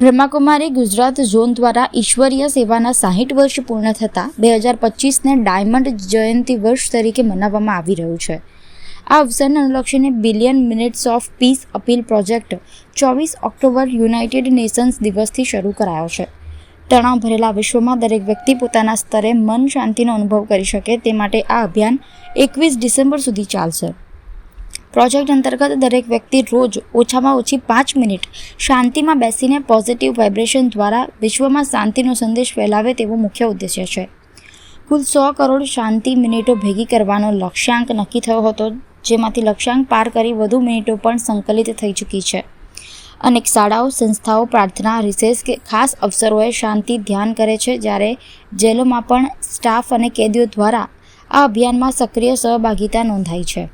Brahmakumari Gujarat zone દ્વારા ઈશ્વરીય સેવાના સાહીઠ વર્ષ પૂર્ણ થતાં બે હજાર પચીસને ડાયમંડ જયંતિ વર્ષ તરીકે મનાવવામાં આવી રહ્યું છે. આ અવસરને અનુલક્ષીને billion minutes of peace appeal project ચોવીસ ઓક્ટોબર યુનાઇટેડ નેશન્સ દિવસથી શરૂ કરાયો છે. તણાવ ભરેલા વિશ્વમાં દરેક વ્યક્તિ પોતાના સ્તરે મન શાંતિનો અનુભવ કરી શકે તે માટે આ અભિયાન એકવીસ ડિસેમ્બર સુધી ચાલશે. પ્રોજેક્ટ અંતર્ગત દરેક વ્યક્તિ રોજ ઓછામાં ઓછી પાંચ મિનિટ શાંતિમાં બેસીને પોઝિટિવ વાઇબ્રેશન દ્વારા વિશ્વમાં શાંતિનો સંદેશ ફેલાવે તેવો મુખ્ય ઉદ્દેશ્ય છે. કુલ સો કરોડ શાંતિ મિનિટો ભેગી કરવાનો લક્ષ્યાંક નક્કી થયો હતો, જેમાંથી લક્ષ્યાંક પાર કરી વધુ મિનિટો પણ સંકલિત થઈ ચૂકી છે. અનેક શાળાઓ, સંસ્થાઓ, પ્રાર્થના, રિસેસ કે ખાસ અવસરોએ શાંતિ ધ્યાન કરે છે, જ્યારે જેલોમાં પણ સ્ટાફ અને કેદીઓ દ્વારા આ અભિયાનમાં સક્રિય સહભાગિતા નોંધાઈ છે.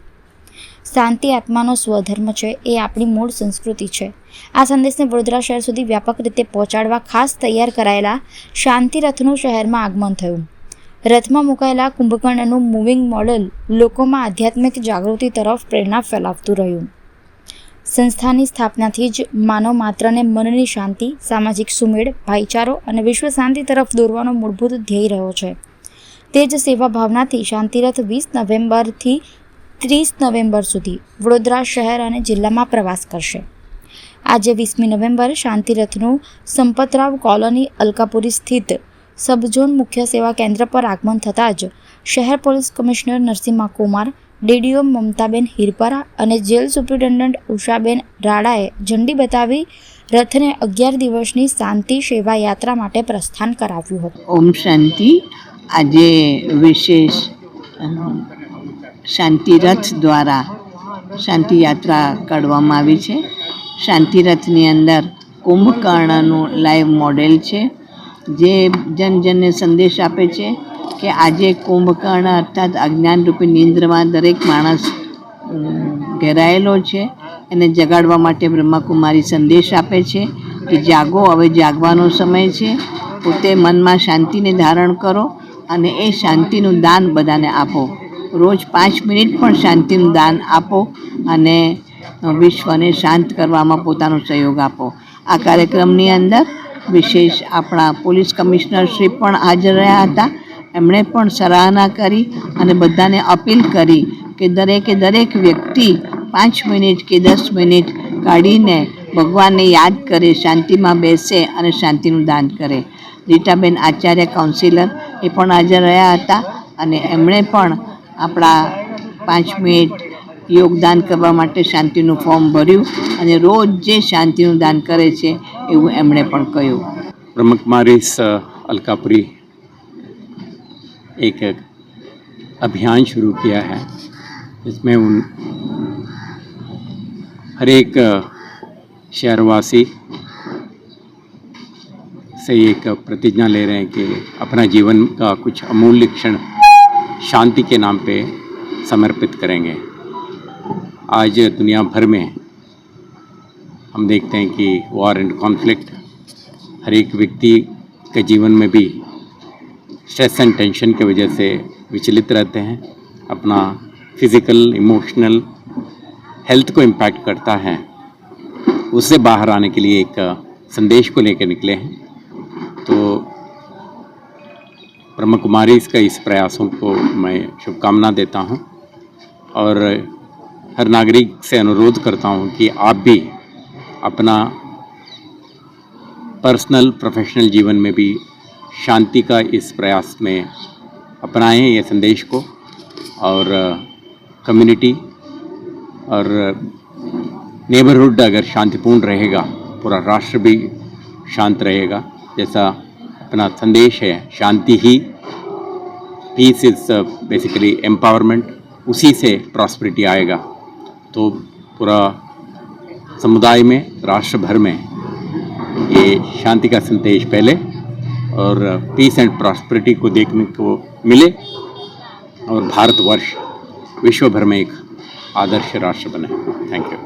શાંતિ આત્માનો સ્વધર્મ છે, એ આપણી મૂળ સંસ્કૃતિ છે. આ સંદેશને વડોદરા શહેર સુધી વ્યાપક રીતે પહોંચાડવા ખાસ તૈયાર કરાયેલા શાંતિ રથનું શહેરમાં આગમન થયું. રથમાં મુકાયેલા કુંભકર્ણનું મૂવિંગ મોડલ લોકોમાં આધ્યાત્મિક જાગૃતિ તરફ પ્રેરણા ફેલાવતું રહ્યું. સંસ્થાની સ્થાપનાથી જ માનવ માત્રને મનની શાંતિ, સામાજિક સુમેળ, ભાઈચારો અને વિશ્વ શાંતિ તરફ દોરવાનો મૂળભૂત ધ્યેય રહ્યો છે. તે જ સેવા ભાવનાથી શાંતિરથ વીસ નવેમ્બરથી ત્રીસ નવેમ્બર સુધી વડોદરા શહેર અને જિલ્લામાં પ્રવાસ કરશે. આજે વીસમી નવેમ્બરે શાંતિરથનું સંપતરાવ કોલોની અલકાપુરી સ્થિત સબઝોન મુખ્ય સેવા કેન્દ્ર પર આગમન થતાં જ શહેર police commissioner Narasimha Kumar D D O Mamtaben Hirpara અને જેલ સુપ્રિન્ટેન્ડન્ટ ઉષાબેન રાડાએ ઝંડી બતાવી રથને અગિયાર દિવસની શાંતિ સેવા યાત્રા માટે પ્રસ્થાન કરાવ્યું હતું. ઓમ શાંતિ. આજે વિશેષ શાંતિ રથ દ્વારા શાંતિ યાત્રા કાઢવામાં આવી છે. શાંતિ રથની અંદર કુંભકર્ણનું લાઈવ મોડેલ છે, જે જન જનને સંદેશ આપે છે. કે આજે કુંભકર્ણ અર્થાત અજ્ઞાનરૂપી નિંદ્રમાં દરેક માણસ ઘેરાયેલો છે એને જગાડવા માટે બ્રહ્માકુમારી સંદેશ આપે છે કે જાગો, હવે જાગવાનો સમય છે. પોતે મનમાં શાંતિને ધારણ કરો અને એ શાંતિનું દાન બધાને આપો. રોજ પાંચ મિનિટ પણ શાંતિનું દાન આપો અને વિશ્વને શાંત કરવામાં પોતાનો સહયોગ આપો. આ કાર્યક્રમની અંદર વિશેષ આપણા પોલીસ કમિશનર શ્રી પણ હાજર રહ્યા હતા. એમણે પણ સરાહના કરી અને બધાને અપીલ કરી કે દરેકે દરેક વ્યક્તિ પાંચ મિનિટ કે દસ મિનિટ કાઢીને ભગવાનને યાદ કરે, શાંતિમાં બેસે અને શાંતિનું દાન કરે. રીટાબેન આચાર્ય કાઉન્સિલર એ પણ હાજર રહ્યા હતા અને એમણે પણ આપણા પાંચ મિનિટ યોગદાન કરવા માટે શાંતિનું ફોર્મ ભર્યું અને રોજ જે શાંતિનું દાન કરે છે એવું એમણે પણ કહ્યું. પ્રમુખ મારીસ અલકાપુરી एक अभियान शुरू किया है इसमें उन हर एक शहरवासी से एक प्रतिज्ञा ले रहे हैं कि अपना जीवन का कुछ अमूल्य क्षण शांति के नाम पे समर्पित करेंगे। आज दुनिया भर में हम देखते हैं कि वॉर एंड कॉन्फ्लिक्ट हर एक व्यक्ति के जीवन में भी स्ट्रेस एंड टेंशन की वजह से विचलित रहते हैं। अपना फ़िज़िकल इमोशनल हेल्थ को इम्पैक्ट करता है। उससे बाहर आने के लिए एक संदेश को लेकर निकले हैं। तो ब्रह्म कुमारी इसका इस प्रयासों को मैं शुभकामना देता हूँ और हर नागरिक से अनुरोध करता हूँ कि आप भी अपना पर्सनल प्रोफेशनल जीवन में भी शांति का इस प्रयास में अपनाएँ ये संदेश को और कम्युनिटी और नेबरहुड अगर शांतिपूर्ण रहेगा, पूरा राष्ट्र भी शांत रहेगा, जैसा अपना संदेश है, शांति ही पीस इज़ बेसिकली एम्पावरमेंट उसी से प्रॉस्पेरिटी आएगा। तो पूरा समुदाय में, राष्ट्र भर में ये शांति का संदेश फैले और पीस एंड प्रॉस्पेरिटी को देखने को मिले और भारतवर्ष विश्व भर में एक आदर्श राष्ट्र बने थैंक यू